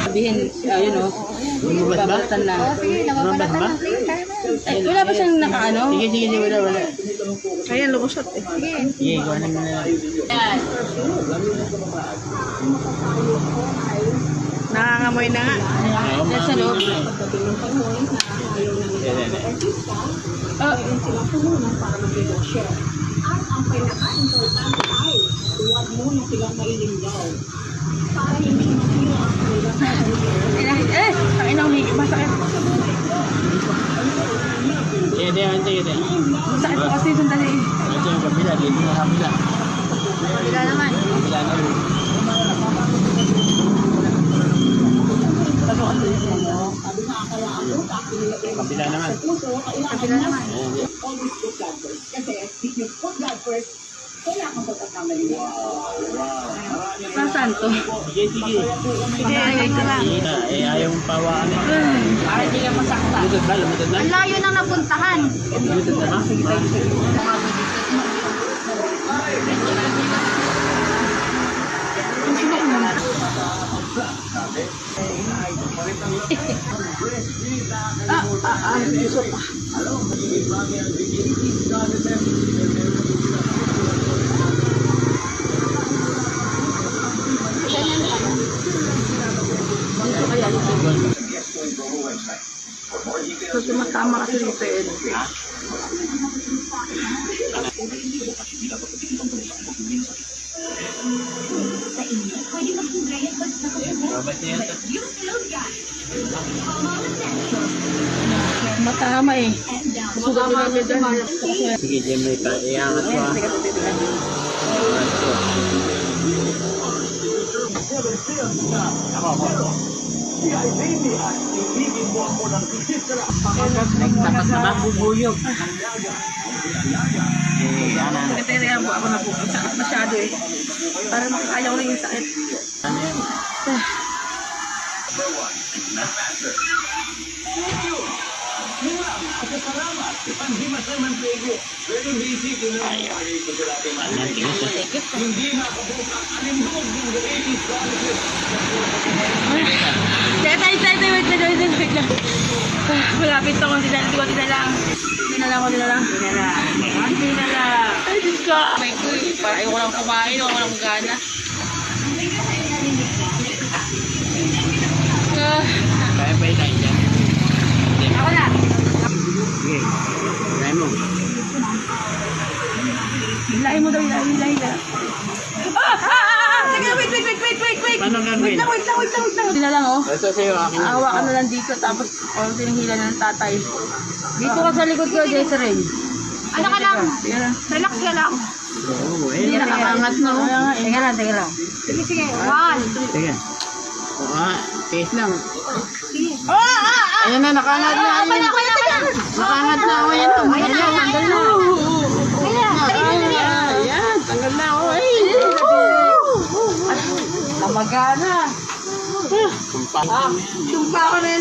Sabihin, ayun o. Lumabas ba? Babalatan na. Lumabas ba? Ay, wala ba siyang nakaano? Sige, sige, sige, wala, wala. Kaya lumusot eh. Sige, kuha na mo na lang. Yan. Nangangamoy na nga. Oo, Yan sa loob. Yan, yan, yan. Oh. Eh, kain ang higit. Masakit. Sige, sige, sige, sige. Masakit po kasi sandali. Ito yung kabila, dito na kabila. Wala naman. Kabila na rin. Kabila naman. Kabila naman. Ayan, yan. Nasaan to? Sige, sige. Sige, ka lang. Sige na, eh, ayaw mong pawaan. Para hindi ka masakta. Lumutad ba? Lumutad na? Ang layo nang napuntahan. Lumutad na ba? Ah, ah, ah, gusto pa. Dito kaya dito. So, tumatama kasi dito eh. Babat niya ito. Matama eh. Sugat ko namin. Sige, Jem, may pa. Iangat ko ah. Nagtapat na ba? Bubuyog. Eh, ano. Teka, teka, ako na po. Sakit masyado eh. Parang ayaw na yung sakit. Ano yan? Ano yan, tigas ah. Teka, tayo, tayo, tayo, wait lang, wait lang, wait lang. Ah, Malapit ako, hindi na, hindi na lang. Hindi na lang, hindi na lang. Hindi na lang. Hindi na lang. Ay, Diyos ko. My God, parang ayaw ko lang kumain, ayaw ko lang gana. Ah, Kaya pa ikain dyan. Hindi. ako na. Sige. Try mo. Hilahin mo daw, hilahin, hilahin, hilahin. Ah, ah, ah, ah, Teka, wait, wait, wait, wait, wait, wait. Paano gagawin? Wait lang, wait lang, wait lang, wait lang. Hindi na lang, oh. Ito sa'yo, akin na. Awa ka na lang dito, tapos konti ng hila ng tatay. Dito ka sa likod ko, Desiree. Ano ka lang? Sige lang. Relax ka lang. Oo, eh. Hindi nakakangat na, oh. Teka lang, teka lang. Sige, sige. One. Teka. Oo, ah, taste lang. Oh, ah, ah. Ayan na, nakangat na. Okay na, okay na, okay na. Nakangat na. Oh, ayan na. Ayan na, ayan na. Ayan na. Ah, Ayan, tanggal na. Oh, ay. Namagana. Kumpa. Tumpa ko na yun.